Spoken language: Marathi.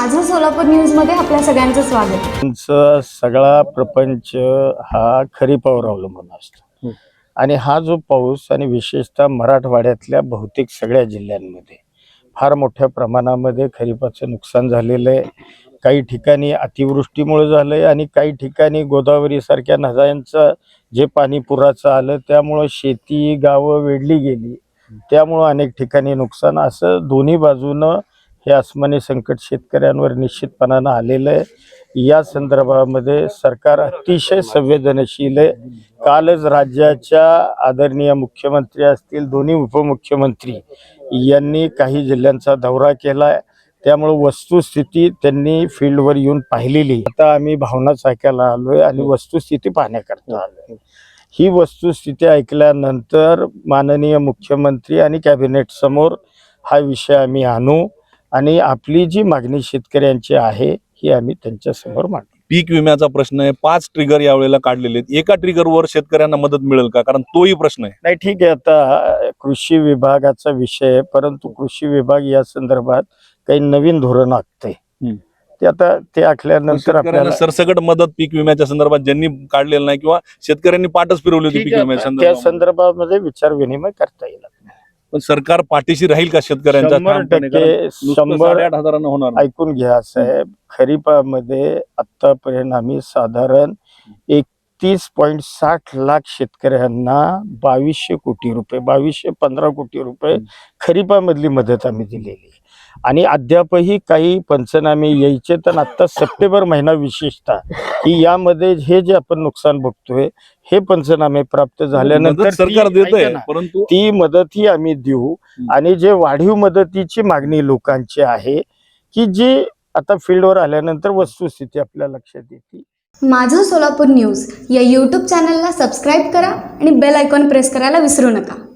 माझं सोलापूर न्यूजमध्ये आपल्या सगळ्यांचं स्वागत. सगळा प्रपंच हा खरीपावर अवलंबून असतो. आणि हा जो पाऊस आणि विशेषतः मराठवाड्यातल्या बहुतेक सगळ्या जिल्ह्यांमध्ये फार मोठ्या प्रमाणामध्ये खरीपाचं नुकसान झालेलं आहे. काही ठिकाणी अतिवृष्टीमुळे झालंय आणि काही ठिकाणी गोदावरीसारख्या नद्यांचं जे पाणी पुराचं आलं त्यामुळं शेती गावं वेढली गेली. त्यामुळं अनेक ठिकाणी नुकसान. असं दोन्ही बाजूनं हे आसमानी संकट शेतकऱ्यांवर निश्चितपणानं आलेलं आहे. या संदर्भामध्ये सरकार अतिशय संवेदनशील आहे. कालच राज्याच्या आदरणीय मुख्यमंत्री असतील दोन्ही उपमुख्यमंत्री यांनी काही जिल्ह्यांचा दौरा केलाय. त्यामुळे वस्तुस्थिती त्यांनी फील्डवर येऊन पाहिलेली. आता आम्ही भावना आलो आलोय आणि वस्तुस्थिती पाहण्याकरता आलोय. ही वस्तुस्थिती ऐकल्यानंतर माननीय मुख्यमंत्री आणि कॅबिनेट समोर हा विषय आम्ही आणू. आणि आपली जी मागणी शेतकऱ्यांची आहे ही आम्ही त्यांच्यासमोर मांडू पीक विम्याचा प्रश्न आहे. पाच ट्रिगर यावेळेला काढलेले आहेत. एका ट्रिगरवर शेतकऱ्यांना मदत मिळेल का? कारण तोही प्रश्न आहे. नाही ठीक आहे. आता कृषी विभागाचा विषय आहे परंतु कृषी विभाग या संदर्भात काही नवीन धोरण आखते. ते आता ते आखल्यानंतर आपल्याला सरसकट मदत पीक विम्याच्या संदर्भात ज्यांनी काढलेलं नाही किंवा शेतकऱ्यांनी पाठच फिरवली होती पीक विम्याच्या त्या संदर्भात संदर्भामध्ये विचार विनिमय करता येईल पण सरकार पाठीशी राहील का शेतकऱ्यांच्या शंभर टक्के साडेआठ हजारानं होणार. ऐकून घ्या साहेब खरीपामध्ये आतापर्यंत आम्ही साधारण एकतीस पॉईंट साठ लाख शेतकऱ्यांना बावीसशे कोटी रुपये बावीसशे पंधरा कोटी रुपये. खरीपामधली मदत आम्ही दिलेली आहे. आणि अद्यापही काही पंचनामे यायचे तर आता सप्टेंबर महिना विशेषतः की यामध्ये हे जे आपण नुकसान बघतोय हे पंचनामे प्राप्त झाल्यानंतर सरकार ती- देत परंतु ती मदतही आम्ही देऊ. आणि जे वाढीव मदतीची मागणी लोकांची आहे की जी आता फील्डवर आल्यानंतर वस्तुस्थिती आपल्या लक्षात येते. माझं सोलापूर न्यूज या यूट्यूब चॅनलला सबस्क्राईब करा आणि बेल आयकॉन प्रेस करायला विसरू नका.